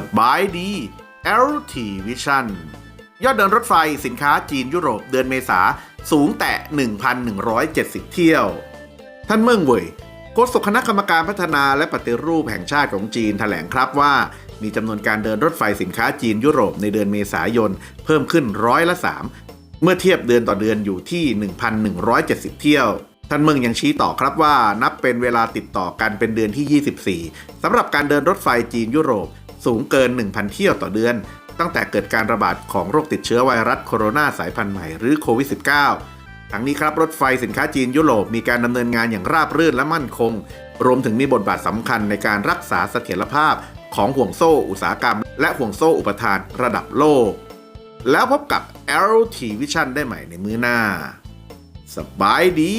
สบายดี LT Vision ยอดเดินรถไฟสินค้าจีนยุโรปเดือนเมษาสูงแต่ 1,170 เที่ยว ท่านเมิ่งเว่ยโฆษกคณะกรรมการพัฒนาและปฏิรูปแห่งชาติของจีนแถลงครับว่า มีจำนวนการเดินรถไฟสินค้าจีนยุโรปในเดือนเมษายน เพิ่มขึ้นร้อยละ 3 เมื่อเทียบเดือนต่อเดือนอยู่ที่ 1,170 เที่ยวท่านเมืองยังชี้ต่อครับว่านับเป็นเวลาติดต่อกันเป็นเดือนที่ 24สำหรับการเดินรถไฟจีนยุโรป สูงเกิน 1,000 เที่ยวต่อเดือน ตั้งแต่เกิดการระบาดของโรคติดเชื้อไวรัสโคโรนาสายพันธุ์ใหม่หรือโควิด -19 ทั้งนี้ครับรถไฟสินค้าจีนยุโรปมีการดำเนินงานอย่างราบรื่นและมั่นคง รวมถึงมีบทบาทสำคัญในการรักษาเสถียรภาพของห่วงโซ่อุตสาหกรรม และห่วงโซ่อุปทานระดับโลก แล้วพบกับ LT Vision ได้ใหม่ในมือหน้า สบายดี